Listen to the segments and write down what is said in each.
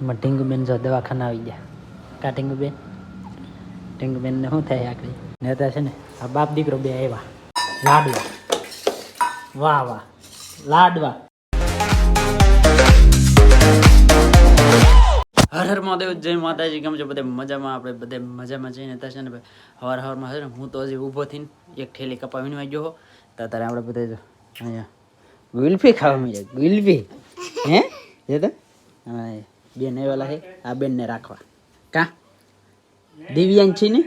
એમાં ઢીંગુબેન જો દવાખાના આવી ગયા. કા ઢીંગુબેન? ઢીંગુબેનને શું થાય આખરી ને અત્યારે છે ને આ બાપ દીકરો બે આવ્યા. લાડવા. વાહ વાહ. લાડવા. હર હર મહાદેવ, જય માતાજી. કેમ છો બધે? મજામાં? આપણે બધે મજામાં જઈને હતા છે ને ભાઈ, હવાર હવારમાં છે ને હું તો હજી ઊભો થઈને એક ઠેલી કપાવીને આવી ગયો તો અત્યારે આપણે બધા જો અહીંયા ગુલ્ફી ખાવા મળે ગુલ્ફી. હે? એ તો? બેન આવેલા છે આ બેનને રાખવા. કા? દિવ્યાંશી ને?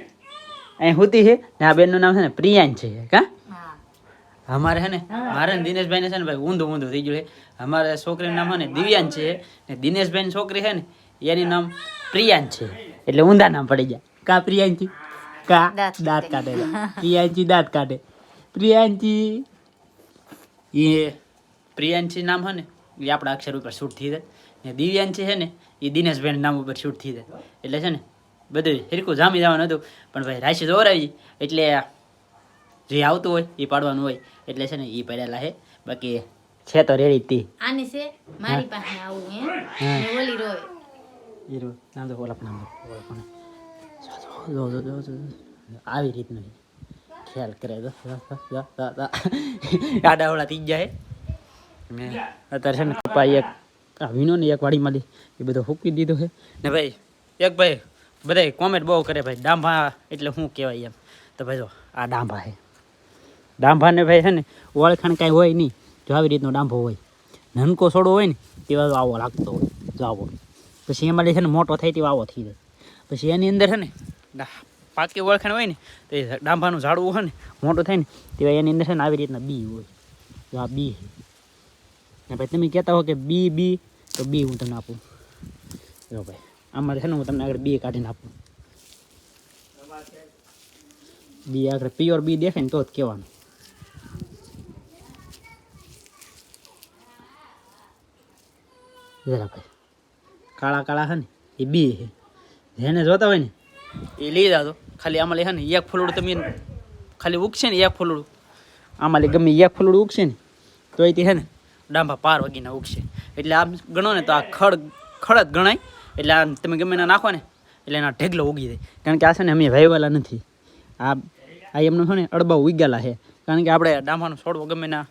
અહીં હુતી છે ને આ બેનનું નામ છે ને પ્રિયાંશી છે કા? અમારે છે ને મારે દિનેશભાઈ ને છે ને ભાઈ ઊંધું ઊંધું થઈ ગયું છે. અમારે છોકરીનું નામ છે ને દિવ્યાંશ છે. ને દિનેશભાઈ ની છોકરી છે ને એની નામ પ્રિયાંશ છે. એટલે ઊંધા નામ પડી જાય કા પ્રિયાંશી કા? દાંત દાંત કાઢે. પ્રિયાંશી દાંત કાઢે. પ્રિયાંશી એ પ્રિયાંશી નામ છે ને એ આપણા અક્ષર ઉપર શૂટ થઈ જાય. ને દિવ્યાંશી છે ને એ દિનેશભાઈ નામ ઉપર શૂટ થઈ જાય. એટલે છે ને બધું હિરકું જામી જવાનું હતું. પણ ભાઈ રાશિ દોરાવી એટલે જે આવતું હોય એ પાડવાનું હોય. એટલે છે ને એ પડેલા છે બાકી છે તો રેડી તી. આની છે મારી પાસે આવું હે. ને ઓલી રોય. નામ તો ઓલા નામ તો ઓલા પણ. જો જો જો જો આવી રીતનું ખ્યાલ કરે તો. આડાવડા થઈ જાય અત્યારે છે ને પપ્પા એક આ વિનો ને એક વાડીમાંથી એ બધું ફૂકી દીધું છે ને ભાઈ, એક ભાઈ બધા કોમેન્ટ બહુ કરે ભાઈ. ડાંભા એટલે શું કહેવાય એમ. તો ભાઈ જો, આ ડાંભા છે ડાંભાને ભાઈ છે ને, ઓળખાણ કાંઈ હોય નહીં. જો આવી રીતનો ડાંભો હોય. નનકો છોડો હોય ને, તેવા આવો લાગતો હોય. જો આવો. પછી એમાં છે ને, મોટો થાય તેવો આવો થઈ જાય. પછી એની અંદર છે ને પાકી ઓળખાણ હોય ને, તો એ ડાંભાનું ઝાડવું હોય ને, મોટું થાય ને, તેવા એની અંદર છે ને, આવી રીતના બી હોય. જો આ બી છે ને ભાઈ, તમે કહેતા હો કે બી બી, તો બી હું તમને આપું. જો ભાઈ, આમાં છે ને હું તમને આગળ બી કાઢીને આપું. બી આગળ પ્યોર બી દેખાય ને તો જ કહેવાનું. કાળા કાળા છે ને, એ બી છે. જેને જોતા હોય ને, એ લઈ જાજો. ખાલી આમાં લે ને, એક ફૂલડું તમે ખાલી ઉગશે ને, એક ફૂલડું. આમાં ગમે એક ફૂલડું ઉગશે ને તો એ હે ને ડાંભા પાર વાગીને ઉગશે. એટલે આમ ગણો ને તો આ ખડ ખડ જ ગણાય. એટલે આમ તમે ગમે એના નાખો ને, એટલે એના ઢેગલો ઉગી જાય. કારણ કે આ છે ને અમે વાવેલા નથી. આ આ એમનું છે ને અડબા ઉગેલા છે. કારણ કે આપણે ડાંભાનો છોડવો ગમે ના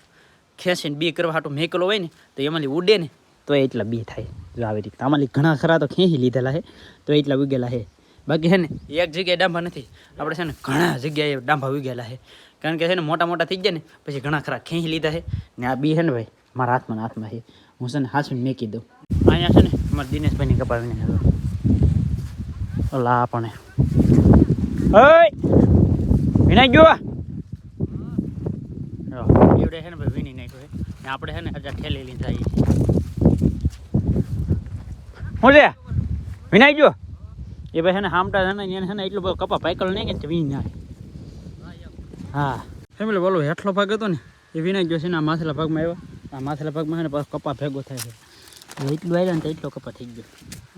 ખેંચીને બી કરવા હાટું મેકલો હોય ને, તો એમાંથી ઉડે ને, તો એટલા બી થાય. જો આવી રીતે આમાંથી ઘણા ખરા તો ખેંચી લીધેલા છે, તો એટલા ઉગેલા છે. બાકી છે ને, એક જગ્યાએ ડાંભા નથી. આપણે છે ને ઘણા જગ્યાએ ડાંભા ઉગેલા છે. કારણ કે છે ને મોટા મોટા થઈ ગયા ને, પછી ઘણા ખરા ખેંચી લીધા છે. ને આ બી છે ને ભાઈ મારા હાથમાં હાથમાં છે. હું છે ને હાથમાં મેકી દઉં. અહીંયા છે ને મારા દિનેશભાઈની કપાવીને ઓલા આપણે વિનાય ગયો એવડે છે ને ભાઈ વિની નાખ્યો ને આપણે છે ને હજાર ઠેલી લઈને જઈએ હું છે? વિનાય ગયો? એ ભાઈ છે ને હામટા છે ને એને છે ને એટલો બધો કપા પાયકલ નહીં કે વીણી નાખે. હા. ફેમિલી બોલો હેઠલો ભાગ હતો ને એ વિનાય ગયો છે ને આ માથેલા ભાગમાં આવ્યો. આ માથેલા ભાગમાં છે ને કપા ભેગો થાય છે. એટલું આવ્યા ને તો એટલો કપા થઈ ગયો.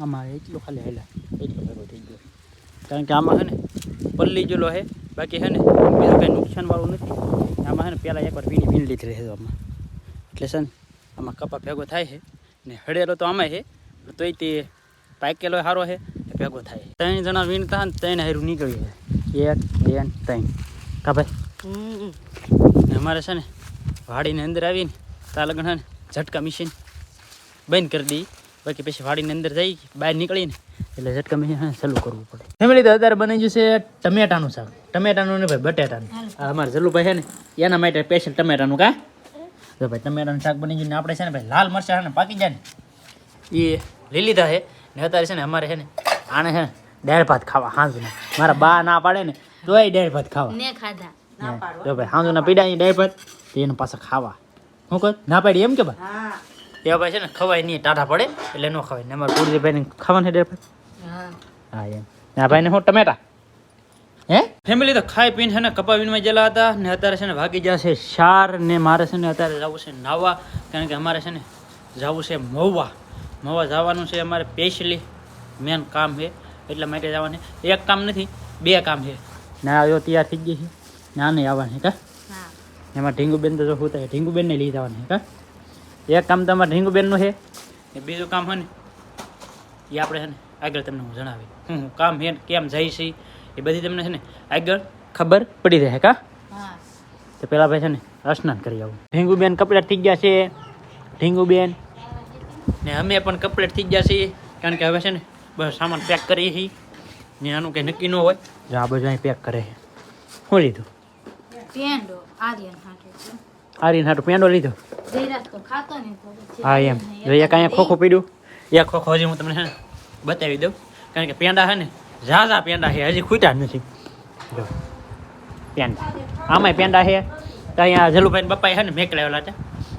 આમાં એટલું ખાલી હેલા એટલો ભેગો થઈ ગયો. કારણ કે આમાં છે ને પલ્લી જેલો છે બાકી છે ને બીજું કંઈ નુકસાનવાળું નથી. આમાં છે ને પહેલાં એકવાર વીણી વીણી લીધી રહે આમાં. એટલે છે ને આમાં કપા ભેગો થાય છે. ને હળેલો તો આમાં છે તોય તે પાકેલો સારો છે ભેગો થાય ત્રણ જણા વીણતા ને ત્રણ હારું નીકળ્યું છે. એક બે ત્રણ. કા ભાઈ? અમારે છે ને વાડીને અંદર આવીને ત્યાં લગન ઝટકા મશીન બંધ કરી દઈ બાકી પછી વાડીની અંદર જઈ બહાર નીકળીને એટલે ઝટકા મશીન ચાલુ કરવું પડે. ફેમિલી તો અત્યારે બની ગયું છે ટમેટાનું શાક. ટમેટાનું ને ભાઈ બટેટાનું. આ અમારે જલ્લુભાઈ છે ને એના માટે સ્પેશિયલ ટમેટાનું કા? તો ભાઈ ટમેટાનું શાક બની ગયું ને આપણે છે ને ભાઈ લાલ મરચાં છે ને પાકી જાય ને એ લઈ લીધા છે ને અત્યારે છે ને અમારે છે ને આને છે ને દાળ ભાત ખાવા હાંજના. મારા બા ના પાડે ને તોય દાળ ભાત ખાવા. ને ખાધા. જો ભાઈ હાંજના પીડા દાળ ભાત તો એને પાછા ખાવા. હું કહું? ના પાડી એમ કે ભાઈ એ ભાઈ છે ને ખવાય નહીં ટાટા પડે એટલે ન ખવાય. ને અમારે પૂરી ભાઈને ખાવાનું છે હા. હા એમ. ના ભાઈને હું ટમેટા? હે? ફેમિલી તો ખાઈ પીને છે ને કપા વીણમાં ગયેલા હતા ને અત્યારે છે ને ભાગી જશે છે શાર ને મારે છે ને અત્યારે જવું છે નાવા કારણ કે અમારે છે ને જવું છે મહુવા. મહુવા જવાનું છે અમારે સ્પેશિયલી મેન કામ છે એટલા માટે જવાનું એક કામ નથી બે કામ છે. ના આવ્યો તૈયાર થઈ ગઈ છે. ના નહીં આવવાની કા? એમાં ઢીંગુબેન તો જો શું થાય ઢીંગુબેનને લઈ જવાની કા એક કામ તમારે ઢીંગુબેનનું છે ને બીજું કામ હોય ને એ આપણે છે ને આગળ તમને હું જણાવી હું હું કામ હે કેમ જાય છે એ બધી તમને છે ને આગળ ખબર પડી રહે કા? હા. તો પેલા ભાઈ છે ને સ્નાન કરી આવું. ઢીંગુબેન કપલેટ થઈ ગયા છે ઢીંગુબેન? ને અમે પણ કપલેટ થઈ ગયા છીએ કારણ કે હવે છે ને બસ સામાન પેક કરીએ છીએ ને આનું કંઈ નક્કી ન હોય. જો આ બધું અહીં પેક કરે છે. શું લીધું? આર્યન હાટે છે. હાટું પેંડો લીધો? તો ખાતો ને હા એમ. રહ્યા કાંઈ ખોખું પીડ્યું. એ ખોખો હજી હું તમને બતાવી દઉં. કારણ કે પેંડા છે ને ઝાઝા પેંડા છે હજી ખૂટ્યા નથી. જો પેંડા. આમાંય પેંડા છે તો અહીંયા જલુભાઈ પપ્પાએ છે ને મેક લાવેલા હતા.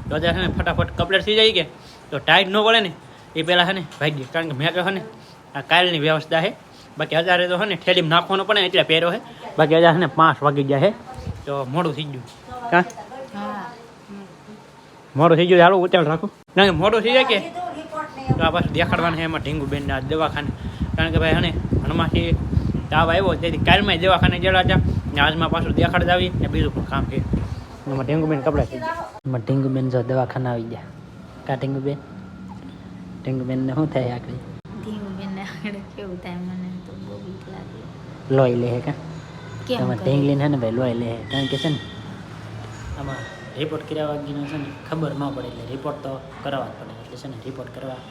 તો અત્યારે છે ને ફટાફટ કપલેટ થઈ જાય કે. તો ટાઈટ ન પડે ને એ પહેલાં છે ને ભાગી કારણ કે મેક છે ને આ કાલની વ્યવસ્થા છે બાકી અત્યારે તો છે ને ઠેલીમાં નાખવાનો પડે એટલે પહેરો છે બાકી અત્યારે છે ને પાંચ વાગી ગયા છે તો મોડું થઈ ગયું. કાં હા? મોડું થઈ ગયું ચાલો ઉચાલ રાખું. ના મોડું થઈ જાય કે? તો આ પાછું દેખાડવાનું છે એમાં ઢીંગુ બેન આ દવાખાને. કારણ કે ભાઈ હને હનુમાથી તાવ આવ્યો તેથી કાલમાં દવાખાને ગયેલા હતા. ને આજમાં પાછું દેખાડ આવી ને બીજું પણ કામ કે એમાં ઢીંગુ બેન કપડા થઈ ગયા એમાં ઢીંગુ બેન જો દવાખાને આવી ગયા. કા ઢીંગુ બેન ઢીંગુ બેનને શું થાય આગળ બેન આગળ કેવું થાય મને તો બહુ બીક લાગે. લોહી લે કા? એમાં ઢેંગલીને છે ને ભાઈ લોહી લે. કારણ કે છે ને આમાં રિપોર્ટ કર્યા વાગીનો છે ને ખબર ન પડે એટલે રિપોર્ટ તો કરવા જ પડે. એટલે છે ને રિપોર્ટ કરવા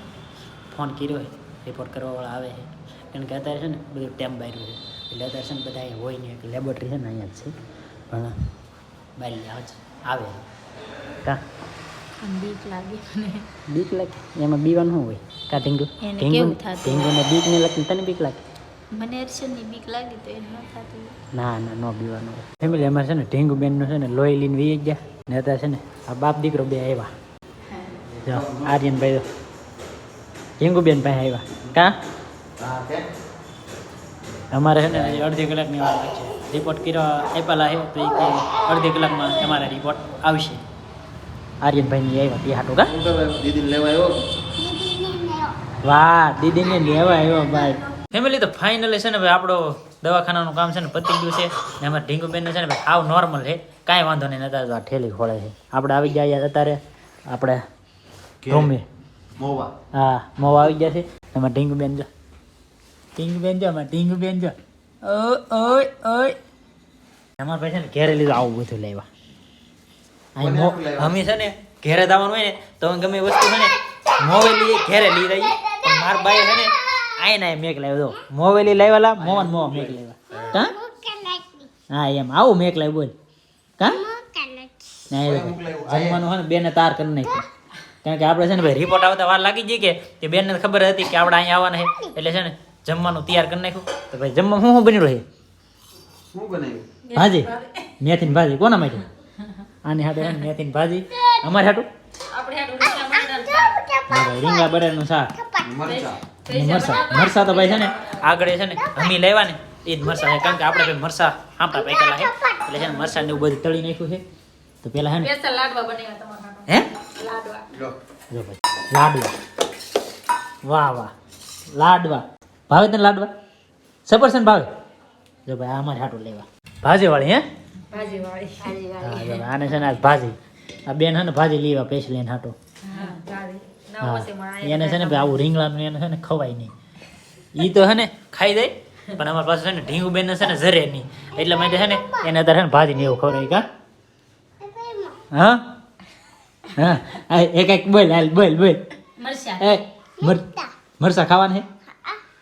ફોન કર્યો હોય રિપોર્ટ કરવાવાળા આવે છે. કારણ કે અત્યારે છે ને બધું ટેમ બાર્યું છે. એટલે અત્યારે છે ને બધા અહીંયા હોય નહીં એટલે લેબોરેટરી છે ને અહીંયા જ છે. પણ બારી આવે છે આવે. કા? બીક લાગે બીક લાગે? એમાં બીવાનું શું હોય? કા ઢીંગુ કેવું બીક ને લાગતી તને બીક લાગે? મને અરશદની બીક લાગી તો એ ન થતું. ના ના નો પીવાનું ફેમિલી અમારે છે ને ઢીંગુ બેનનું છે ને લોહી લઈને વી ગયા. ને અત્યારે છે ને આ બાપ દીકરો બે આવ્યા. જો આર્યનભાઈ ઢીંગુ બેન ભાઈ આવ્યા. કા? અમારે છે ને અડધી કલાકની વાર લાગશે રિપોર્ટ કર્યો આપેલા છે તો એ અડધી કલાકમાં તમારા રિપોર્ટ આવશે. આર્યનભાઈની આવ્યા તે હાટું કા? દીદી લેવા આવ્યો. વાહ દીદીને લેવા આવ્યો ભાઈ. ફેમિલી તો ફાઇનલી છે ને ભાઈ આપણો દવાખાનાનું કામ છે ને પતી ગયું છે ને અમારે ઢીંગુબેન છે ને ભાઈ આવ નોર્મલ છે. કાંઈ વાંધો નહીં અત્યારે આ ઠેલી ખોળે છે. આપણે આવી ગયા અત્યારે. આપણે રૂમે મોવા. હા મોવા આવી ગયા છે. એમાં ઢીંગુબેન જો. ઢીંગુબેન જો એમાં ઢીંગુબેન જો. ઓય ઓય ઓય. અમારે ભાઈ છે ને ઘેરે લીધું આવું બધું લેવા. અમે છે ને ઘેરે દાવાનું હોય ને તો ગમે વસ્તુ છે ને મોવેલી ઘેરે લઈ રહી મારા માર બાઈ છે ને આય ના મેક લાવ્યો. તો મોવેલી લાવેલા મોહન મોહ મેક લાવ્યા. કા? હા એમ. આવું મેક લાવ્યું બોલ. કા? જમવાનું છે ને બેને તાર કરી નાખ્યું. કારણ કે આપણે છે ને ભાઈ રિપોર્ટ આવતા વાર લાગી ગઈ કે તે બેનને ખબર હતી કે આપણે અહીંયા આવવાના છે. એટલે છે ને જમવાનું તૈયાર કરી નાખ્યું. તો ભાઈ જમવા શું શું બની રહ્યું છે શું બનાવ્યું? ભાજી. મેથીની ભાજી. કોના માટે? આની હાટે છે ને મેથીની ભાજી. અમારે હાટું? રીંગા બટાટાનું શાક મરચા. અને મરસા મરસા તો ભાઈ છે ને આગળ છે ને અમી લેવા ને એ જ મરસા છે કારણ કે આપણે ભાઈ મરસા આપણા પેકેલા છે. એટલે છે ને મરસા ને એવું બધું તળી નાખ્યું છે. તો પેલા છે ને હે? લો. જો ભાઈ લાડવા. વાહ વાહ. લાડવા. ભાવે તને લાડવા? સફરસન ભાવે? જો ભાઈ આ અમારે હાટું લેવા. ભાજી વાળી હે હા જો આને છે ને આજ ભાજી. આ બેન છે ને ભાજી લેવા પેશ લઈને હાટું. હા એને છે ને ભાઈ આવું રીંગણાનું એને છે ને ખવાય નહીં. એ તો છે ને ખાઈ જાય પણ અમારી પાસે છે ને ઢીંગુ બેન છે ને જરે નહીં. એટલે માટે છે ને એને અત્યારે છે ને ભાજી ને એવું ખવડાય કા? હા? હા. આ એક એક બોલ હાલ બોલ બોલ. એ મર મરસા ખાવાના હે?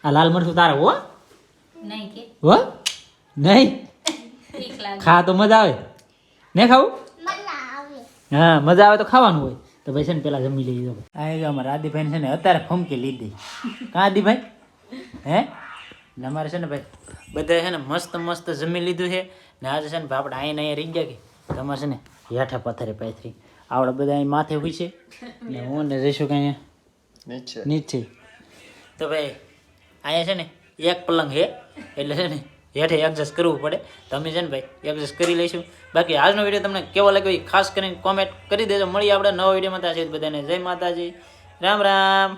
આ લાલ મરચું તારે હો? નહીં કે. હો? નહીં? ખા તો મજા આવે. ને ખાવું? હા મજા આવે તો ખાવાનું હોય. તો ભાઈ છે ને પેલા જમી લઈએ આ જો અમારા આદિભાઈ છે ને અત્યારે ફમકી લીધી. કા આદિભાઈ? હે? ને અમારે છે ને ભાઈ બધા છે ને મસ્ત મસ્ત જમી લીધું છે. ને આજે છે ને ભાઈ આપણે અહીંયા અહીંયા રહી ગયા કે તમારે છે ને હેઠા પથારે પાથરી આપણે બધા અહીં માથે હોય છે. ને હું ને જઈશું કે અહીંયા? નીચે તો ભાઈ અહીંયા છે ને એક પલંગ છે. એટલે છે ને હેઠે એડજસ્ટ કરવું પડે. તમે છે ને ભાઈ એડજસ્ટ કરી લઈશું. બાકી આજનો વીડિયો તમને કેવો લાગ્યો એ ખાસ કરીને કોમેન્ટ કરી દેજો. મળીએ આપણે નવા વિડીયોમાં ત્યાં બધાને જય માતાજી. રામ રામ.